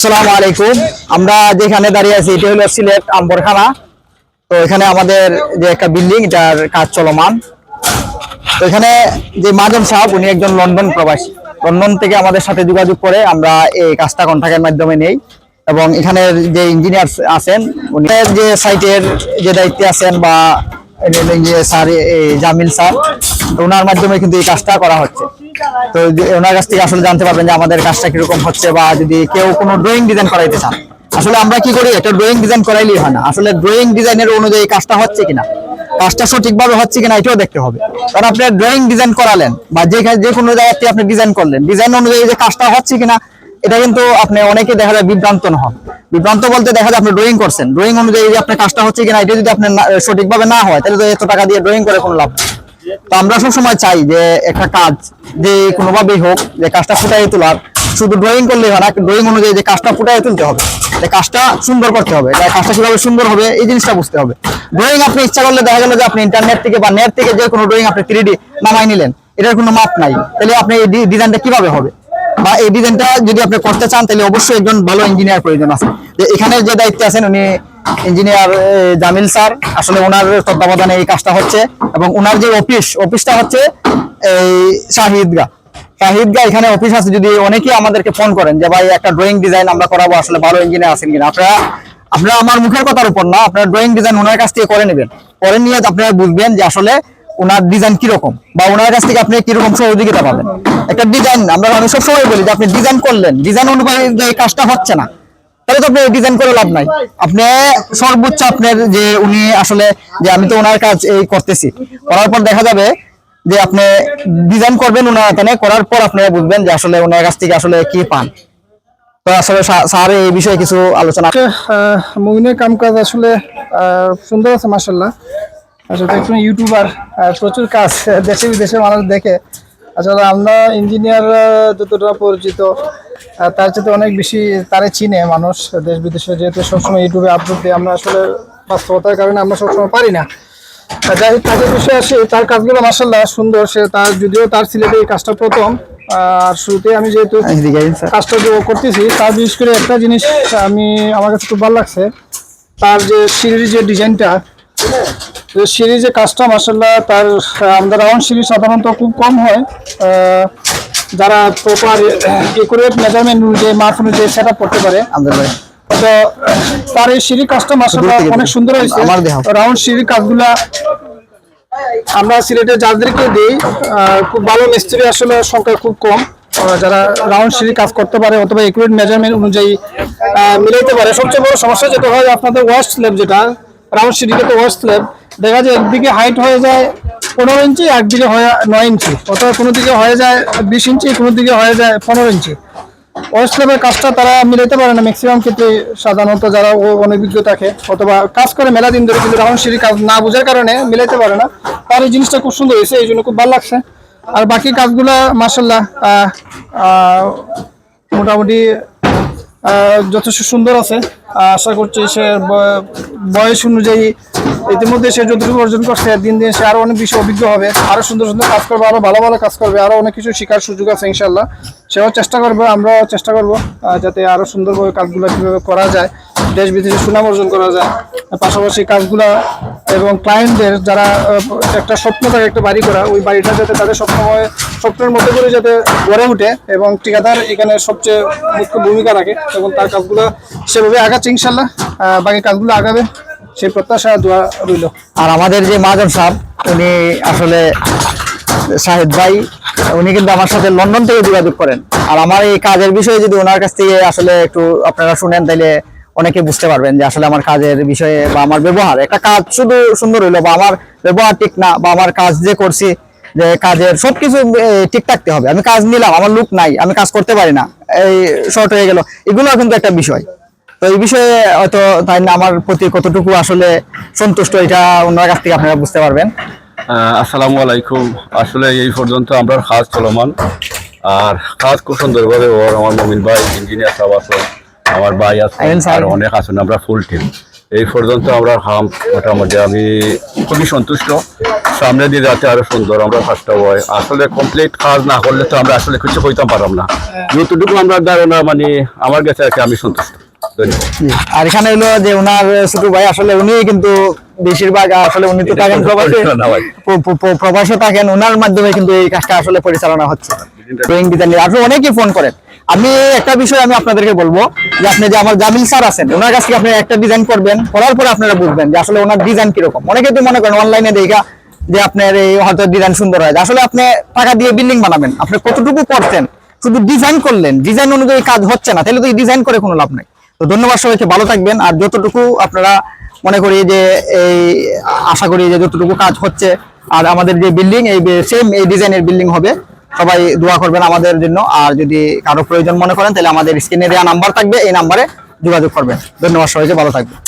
আসসালামু আলাইকুম। আমরা যেখানে দাঁড়িয়ে আছি, এটা হলো সিলেট আম্বরখানা। তো এখানে আমাদের যে একটা বিল্ডিং এটার কাজ চলমান। তো এখানে যে মাজন সাহেব, উনি একজন লন্ডন প্রবাসী। লন্ডন থেকে আমাদের সাথে যোগাযোগ করে আমরা এই কাজটা কন্ট্রাক্টের মাধ্যমে নেই। এবং এখানের যে ইঞ্জিনিয়ার আছেন, উনি যে সাইটের যে দায়িত্বে আছেন বা স্যার জামিল স্যার ওনার মাধ্যমে কিন্তু এই কাজটা করা হচ্ছে। তো ওনার কাছ থেকে আসলে জানতে পারবেন যে আমাদের কাজটা কীরকম হচ্ছে বা যদি কেউ কোনো ড্রয়িং ডিজাইন করাইতে চান, আসলে আমরা কি করি? একটা ড্রয়িং ডিজাইন করাইলেই হয় না। আসলে ড্রয়িং ডিজাইনের অনুযায়ী কাজটা হচ্ছে কিনা, কাজটা সঠিকভাবে হচ্ছে কিনা এটাও দেখতে হবে। কারণ আপনি ড্রয়িং ডিজাইন করালেন বা যে যে কোনো জায়গাতে আপনি ডিজাইন করলেন ডিজাইন অনুযায়ী যে কাজটা হচ্ছে কিনা, এটা কিন্তু আপনি অনেকে দেখা যায় বিভ্রান্ত হন। বিভ্রান্ত বলতে দেখা যায় আপনি ড্রয়িং করছেন। ড্রয়িং অনুযায়ী যে আপনার কাজটা হচ্ছে কিনা, এটা যদি আপনার সঠিকভাবে না হয়, তাহলে তো এত টাকা দিয়ে ড্রয়িং করে কোনো লাভ। তো আমরা সবসময় চাই যে একটা কাজ যে কোনোভাবেই হোক, যে কাজটা ফুটাই তোলার। শুধু ড্রয়িং করলেই হয় না ড্রয়িং অনুযায়ী যে কাজটা ফুটাই তুলতে হবে, যে কাজটা সুন্দর করতে হবে কাজটা কীভাবে সুন্দর হবে, এই জিনিসটা বুঝতে হবে। ড্রয়িং আপনি ইচ্ছা করলে দেখা গেল যে আপনি ইন্টারনেট থেকে বা নেট থেকে যে কোনো ড্রয়িং আপনি থ্রি নামাই নিলেন, এটার কোনো মাপ নাই। তাহলে আপনি এই ডিজাইনটা কীভাবে হবে? বা এই ডিজাইনটা যদি আপনি করতে চান, তাহলে অবশ্যই একজন ভালো ইঞ্জিনিয়ার প্রয়োজন আছে। যে এখানে যে দায়িত্বে আছেন, উনি ইঞ্জিনিয়ার জামিল স্যার, আসলে ওনার তত্ত্বাবধানে এই কাজটা হচ্ছে এবং ওনার যে অফিস, অফিসটা হচ্ছে এই শাহিদগা। শাহিদগা এখানে অফিস আছে, যদি অনেকেই আমাদেরকে ফোন করেন যে, ভাই, একটা ড্রয়িং ডিজাইন আমরা করাবো, আসলে ভালো ইঞ্জিনিয়ার আছেন কিনা? আপনারা আপনারা আমার মুখের কথার উপর না, আপনারা ড্রয়িং ডিজাইন ওনার কাছ থেকে করে নেবেন। করে নিয়ে আপনারা বুঝবেন যে, আসলে ওনার ডিজাইন কীরকম বা ওনার কাছ থেকে আপনি কীরকম সহযোগিতা পাবেন। একটা ডিজাইন আমরা আমি সবসময় বলি যে, আপনি ডিজাইন করলেন ডিজাইন অনুযায়ী এই কাজটা হচ্ছে না। তাহলে তো আপনি ডিজাইন করে লাভ নাই। আপনি সর্বোচ্চ আপনার যে উনি আসলে যে আমি তো ওনার কাজ এই করতেছি। করার পর দেখা যাবে যে আপনি ডিজাইন করবেন ওনার হাতে করার পর আপনারা বুঝবেন যে আসলে ওনার কাছ থেকে আসলে কি পান। আমরা ইঞ্জিনিয়ার যতটা পরিচিত তার চেয়ে অনেক বেশি তারে চিনে মানুষ দেশ বিদেশে যেহেতু সবসময় ইউটিউবে আপলোড দিয়ে আমরা আসলে বাস্তবতার কারণে আমরা সবসময় পারি না যাই হোক কাজের বিষয়ে আসে তার কাজগুলো মাসাল্লাহ সুন্দর সে তার যদিও তার সিলেটে এই কাজটা প্রথম আর শুরুতে আমি যেহেতু। কাজটা যে করতেছি তার বিশেষ করে একটা জিনিস আমি আমার কাছে খুব ভালো লাগছে তার যে সিঁড়ির যে ডিজাইনটা সিঁড়ির যে কাজটা মাসাল্লাহ তার আমাদের রাউন্ড সিঁড়ি সাধারণত খুব কম হয় যারা প্রপার একুরেট মেজারমেন্ট অনুযায়ী মাপ অনুযায়ী সেট আপ করতে পারে তো তার এই সিঁড়ির কাজটা মাসাল্লাহ অনেক সুন্দর হয়েছে। রাউন্ড সিঁড়ির কাজগুলা আমরা সিলেটে যাদেরকে দিই খুব ভালো মিস্ত্রি আসলে সংখ্যা খুব কম। যারা রাউন্ড সিঁড়ি কাজ করতে পারে অথবা একুরেট মেজারমেন্ট অনুযায়ী মিলাইতে পারে। সবচেয়ে বড় সমস্যা যেটা হয় আপনাদের ওয়াস্ট স্ল্যাব যেটা রাউন্ড সিঁড়িতে তো ওয়াস্ট স্ল্যাব দেখা যায় একদিকে হাইট হয়ে যায় পনেরো ইঞ্চি, একদিকে হয় নয় ইঞ্চি। অথবা কোনো দিকে হয়ে যায় বিশ ইঞ্চি, কোনো দিকে হয়ে যায় পনেরো ইঞ্চি। ওয়েস্ট কাজটা তারা মিলাইতে পারে না ম্যাক্সিমাম ক্ষেত্রে সাধারণত যারা অনভিজ্ঞ থাকে অথবা কাজ করে মেলা দিন ধরে কিন্তু রাউন্ড সিঁড়ি কাজ না বোঝার কারণে মিলাইতে পারে না। তার এই জিনিসটা খুব সুন্দর হয়েছে, এই জন্য খুব ভালো লাগছে। আর বাকি কাজগুলো মার্শাল্লাহ মোটামুটি যথেষ্ট সুন্দর আছে। আশা করছি সে বয়স অনুযায়ী ইতিমধ্যে সে যতটুকু অর্জন করছে, দিন দিন সে আরও অনেক বেশি অভিজ্ঞ হবে আরও সুন্দর সুন্দর কাজ করবে আরও ভালো ভালো কাজ করবে আরও অনেক কিছু শেখার সুযোগ আছে ইনশাল্লাহ সেও চেষ্টা করবে, আমরাও চেষ্টা করব যাতে আরও সুন্দরভাবে কাজগুলো কীভাবে করা যায়, দেশ বিদেশে সুনাম অর্জন করা যায়। পাশাপাশি কাজগুলা এবং ক্লায়েন্টদের যারা একটা স্বপ্ন থাকে একটা বাড়ি করা, ওই বাড়িটা যাতে তাদের সবসময় স্বপ্নের মতো করে যাতে গড়ে ওঠে এবং ঠিকাদার এখানে সবচেয়ে মুখ্য ভূমিকা রাখে এবং তার কাজগুলো সেভাবে আগাচ্ছে ইনশাল্লাহ। বাকি কাজগুলো আগাবে, সেই প্রত্যাশা, দোয়া রইল। আর আমাদের যে মাজন সাহেব, উনি আসলে শাহিদ ভাই, উনি কিন্তু আমার সাথে লন্ডন থেকে যোগাযোগ করেন। আর আমার এই কাজের বিষয়ে যদি ওনার কাছ থেকে আসলে একটু আপনারা শুনেন তাহলে অনেকে বুঝতে পারবেন যে আসলে আমার কাজের বিষয়ে বা আমার ব্যবহার, একটা কাজ শুধু সুন্দর হইল বা আমার ব্যবহার ঠিক না বা আমার কাজ যে করছি, যে কাজের সবকিছু ঠিক থাকতে হবে। আমি কাজ নিলাম, আমার লুক নাই, আমি কাজ করতে পারি না, এই শর্ট হয়ে গেল, এগুলো কিন্তু একটা বিষয়। তো এই বিষয়ে হয়তো তাই না, আমার প্রতি কতটুকু আসলে সন্তুষ্ট, এটা ওনার কাছ থেকে আপনারা বুঝতে পারবেন। আসসালামু আলাইকুম। আসলে এই পর্যন্ত আমরা কাজ চলমান। আর কাজ খুব সুন্দরভাবে ওর আমার মমিন ভাই ইঞ্জিনিয়ার সাহেব আমার ভাই আছে আর অনেক আছেন আমরা ফুল টিম এই পর্যন্ত আমরা হাম মোটামুটি আমি খুবই সন্তুষ্ট। সামনে দিয়ে যাতে আরও সুন্দর আমরা চেষ্টা হয় আসলে কমপ্লিট কাজ না করলে তো আমরা আসলে কিছু কইতাম পারলাম না। যতটুকু আমরা ধারণা মানে আমার কাছে আর কি আমি সন্তুষ্ট। আর এখানে হলো যে ওনার ছোট ভাই আসলে উনি কিন্তু বেশিরভাগ আসলে উনি তো থাকেন কোনো প্রবাসে। প্রবাসে থাকেন ওনার মাধ্যমে কিন্তু এই কাজটা আসলে পরিচালনা হচ্ছে। আপনি অনেকেই ফোন করেন। আমি একটা বিষয় আমি আপনাদেরকে বলব যে আপনি যে আমার জামিল স্যার আছেন, ওনার কাছে আপনি একটা ডিজাইন করবেন, করার পরে আপনারা বুঝবেন যে আসলে ওনার ডিজাইন কীরকম। অনেকে তো মনে করেন অনলাইনে দেখা যে আপনার এই হয়তো ডিজাইন সুন্দর হয়। আসলে আপনি টাকা দিয়ে বিল্ডিং বানাবেন, আপনি কতটুকু করছেন শুধু ডিজাইন করলেন ডিজাইন অনুযায়ী কাজ হচ্ছে না, তাহলে তো এই ডিজাইন করে কোনো লাভ নাই। তো ধন্যবাদ সবাইকে, ভালো থাকবেন। আর যতটুকু আপনারা মনে করি যে এই আশা করি যে যতটুকু কাজ হচ্ছে, আর আমাদের যে বিল্ডিং এই সেম এই ডিজাইনের বিল্ডিং হবে। সবাই দোয়া করবেন আমাদের জন্য। আর যদি কারও প্রয়োজন মনে করেন, তাহলে আমাদের স্ক্রিনে দেওয়া নাম্বার থাকবে, এই নাম্বারে যোগাযোগ করবেন। ধন্যবাদ সবাইকে, ভালো থাকবেন।